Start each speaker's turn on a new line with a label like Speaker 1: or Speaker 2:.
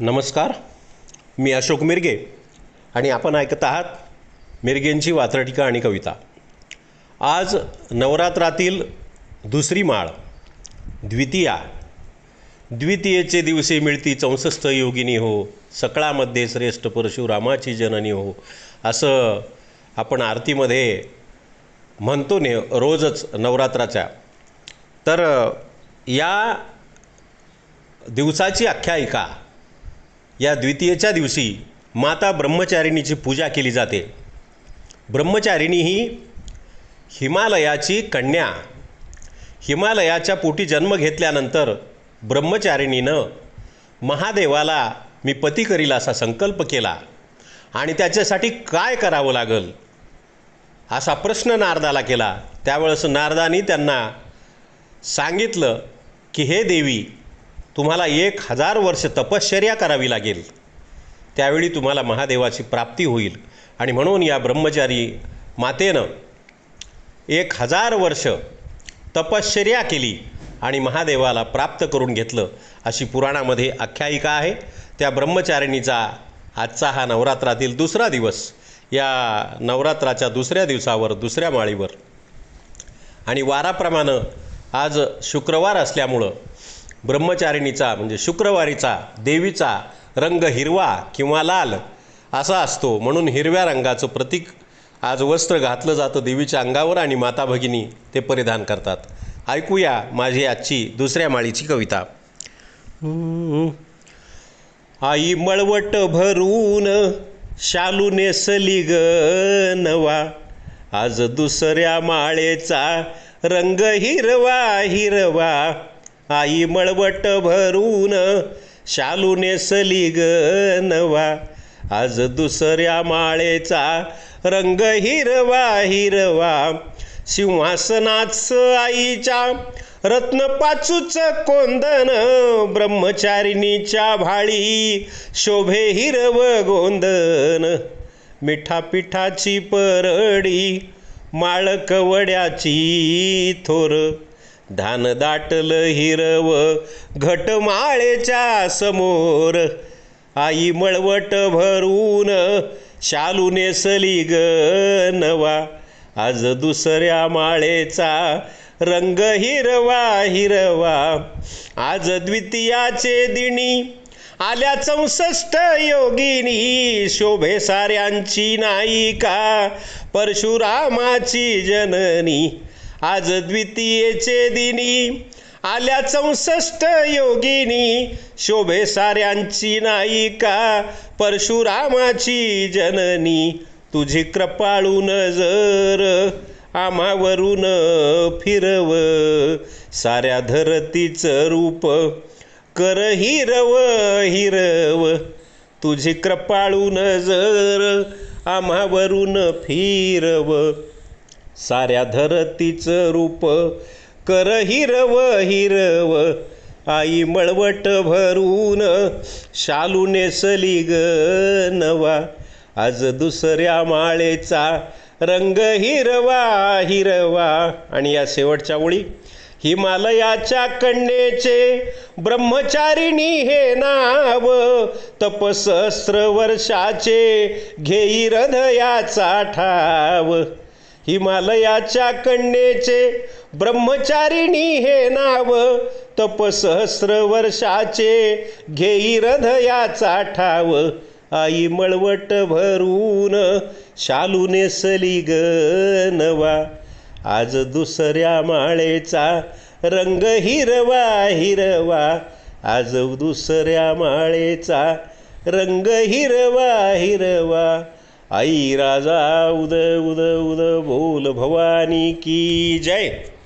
Speaker 1: नमस्कार. मी अशोक मिरगे आणि आपण ऐकत आहात मिरगेंची वात्रटिका आणि कविता. आज नवरात्रातील दुसरी माळ द्वितीया. द्वितीयेचे दिवशी मिळती चौसष्ट योगिनी हो सकळामध्ये श्रेष्ठ परशुरामाची जननी हो. असं आपण आरतीमध्ये म्हणतो ने रोजच नवरात्राच्या. तर या दिवसाची आख्यायिका या द्वितीयेच्या दिवशी माता ब्रह्मचारिणीची पूजा केली जाते. ब्रह्मचारिणी ही हिमालयाची कन्या. हिमालयाच्या पोटी जन्म घेतल्यानंतर ब्रह्मचारिणीनं महादेवाला मी पती करील असा संकल्प केला. आणि त्याच्यासाठी काय करावं लागल? असा प्रश्न नारदाला केला. त्यावेळेस नारदानी त्यांना सांगितलं की हे देवी तुम्हाला एक हजार वर्ष तपश्चर्या करावी लागेल. त्यावेळी तुम्हाला महादेवाची प्राप्ती होईल. आणि म्हणून या ब्रह्मचारी मातेनं एक हजार वर्ष तपश्चर्या केली आणि महादेवाला प्राप्त करून घेतलं. अशी पुराणामध्ये आख्यायिका आहे. त्या ब्रह्मचारिणीचा आजचा हा नवरात्रातील दुसरा दिवस. या नवरात्राच्या दुसऱ्या दिवसावर दुसऱ्या माळीवर. आणि वाराप्रमाणे आज शुक्रवार असल्यामुळं ब्रह्मचारिणीचा म्हणजे शुक्रवारीचा देवीचा रंग हिरवा किंवा लाल असा असतो. म्हणून हिरव्या रंगाचं प्रतीक आज वस्त्र घातलं जातं देवीच्या अंगावर आणि माता भगिनी ते परिधान करतात. ऐकूया माझी आजची दुसऱ्या माळीची कविता. आई मळवट भरून शालू नेसली ग नवा. आज दुसऱ्या माळेचा रंग हिरवा हिरवा. आई मळवट भरून शालू नेसली ग नवा. आज दुसऱ्या माळेचा रंग हिरवा हिरवा. सिंहासनाच आईच्या रत्नपाचूच कोंदन. ब्रह्मचारिणीच्या भाळी शोभे हिरव गोंदन. मिठा पिठाची परडी माळकवड्याची थोर. धान दाटलं हिरव घटमाळेच्या समोर. आई मळवट भरून शालू नेसली ग नवा. आज दुसऱ्या माळेचा रंग हिरवा हिरवा. आज द्वितीयाचे दिनी आल्या चौसष्ट योगिनी. शोभे साऱ्यांची नायिका परशुरामाची जननी. आज द्वितीयेचे दिनी आल्या चौसष्ट योगिनी. शोभे साऱ्यांची नायिका परशुरामाची जननी. तुझी कृपाळू नजर आम्हावरून फिरव साऱ्या धरतीचं रूप कर हिरव हिरव. तुझी कृपाळू नजर आम्हावरून फिरव साऱ्या धरतीचं रूप कर हिरव हिरव. आई मळवट भरून शालू नेसली ग नवा. आज दुसऱ्या माळेचा रंग हिरवा हिरवा. आणि या शेवटच्या ओळी हिमालयाच्या कन्येचे ब्रह्मचारिणी हे नाव. तपसहस्र वर्षाचे घेई हृदयाचा ठाव. हिमालयाच्या कन्येचे ब्रह्मचारिणी हे नाव तपसहस्र वर्षाचे घेई हृदयाचा ठाव. आई मळवट भरून शालू नेसली ग नवा. आज दुसऱ्या माळेचा रंग हिरवा हिरवा. आज दुसऱ्या माळेचा रंग हिरवा हिरवा. आई राजा उद उद उद बोल भवानी की जय.